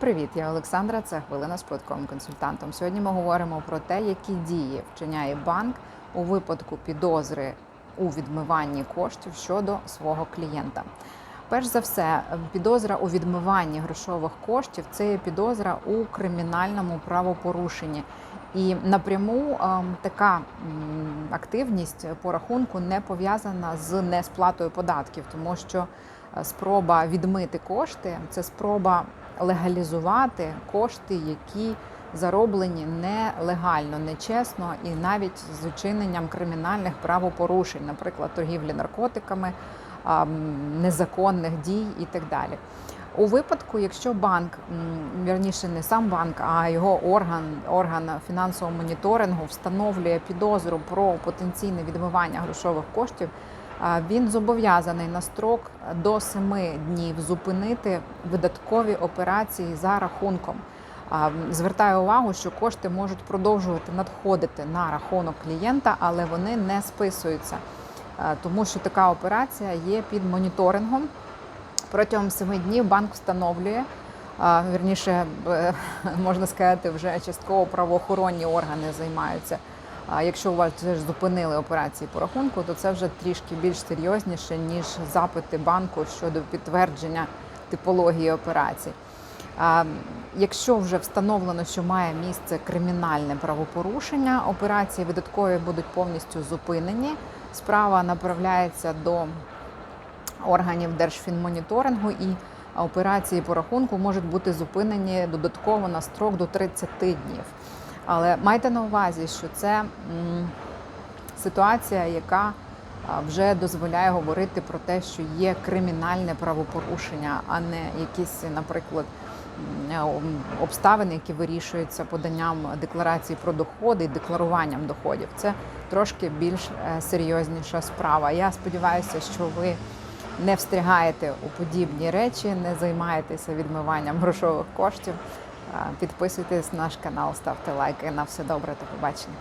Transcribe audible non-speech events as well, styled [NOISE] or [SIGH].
Привіт, я Олександра. Це хвилина з податковим консультантом. Сьогодні ми говоримо про те, які дії вчиняє банк у випадку підозри у відмиванні коштів щодо свого клієнта. Перш за все, підозра у відмиванні грошових коштів це є підозра у кримінальному правопорушенні. І напряму ем, така активність по рахунку не пов'язана з несплатою податків, тому що е, спроба відмити кошти це спроба легалізувати кошти, які зароблені нелегально, нечесно і навіть з учиненням кримінальних правопорушень, наприклад, торгівлі наркотиками, незаконних дій і так далі. У випадку, якщо банк, вірніше не сам банк, а його орган, орган фінансового моніторингу встановлює підозру про потенційне відмивання грошових коштів, він зобов'язаний на строк до 7 днів зупинити видаткові операції за рахунком. А, Звертаю увагу, що кошти можуть продовжувати надходити на рахунок клієнта, але вони не списуються, тому що така операція є під моніторингом. Протягом семи днів банк встановлює, вірніше, [LAUGHS] можна сказати, вже частково правоохоронні органи займаються. А якщо у вас вже зупинили операції по рахунку, то це вже трішки більш серйозніше, ніж запити банку щодо підтвердження типології операцій. А, Якщо вже встановлено, що має місце кримінальне правопорушення, операції видаткові будуть повністю зупинені. Справа направляється до органів Держфінмоніторингу і операції по рахунку можуть бути зупинені додатково на строк до 30 днів. Але майте на увазі, що це ситуація, яка вже дозволяє говорити про те, що є кримінальне правопорушення, а не якісь, наприклад, обставини, які вирішуються поданням декларації про доходи і декларуванням доходів. Це трошки більш е, серйозніша справа. Я сподіваюся, що ви не встрягаєте у подібні речі, не займаєтеся відмиванням грошових коштів. Підписуйтесь на наш канал, ставте лайки. На все добре, до побачення.